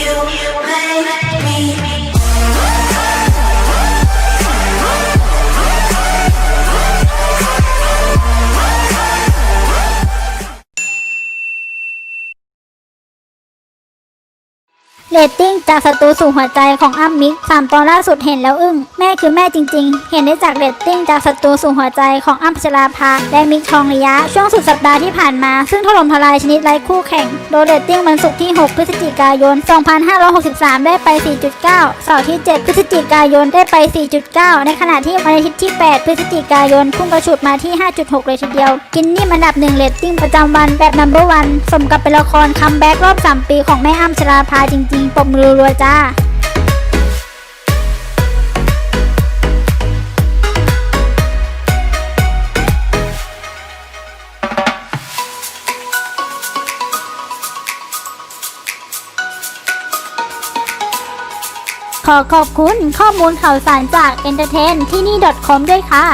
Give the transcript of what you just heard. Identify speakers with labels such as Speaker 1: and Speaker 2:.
Speaker 1: you make me.
Speaker 2: เรตติ้งจากศัตรูสู่หัวใจของอ้ำมิกสามตอนล่าสุดเห็นแล้วอึ้งแม่คือแม่จริง ๆ เห็นได้จากเรตติ้งจากศัตรูสู่หัวใจของอ้ำพัชราภาและมิกทองระยะ ช่วงสุดสัปดาห์ที่ผ่านมา ซึ่งถล่มทลายชนิดไร้คู่แข่ง โดยเรตติ้งวันศุกร์ที่ 6 พฤศจิกายน 2563 ได้ไป 4.9เสาร์ที่ 7 พฤศจิกายนได้ไป 4.9 ในขณะที่วันอาทิตย์ที่ 8 พฤศจิกายนพุ่งกระฉุดมาที่ 5.6 เลยทีเดียวกินนี่อันดับหนึ่งเรตติ้งประจำวันแบบนัมเบอร์วันสมกับเป็นละครคัมแบ็กรอบ 3 ปีของแม่อ้ำชราภาจริงๆปมือรัวๆจ้าขอขอบคุณข้อมูลข่าวสารจาก entertain ที่นี่ .com ด้วยค่ะ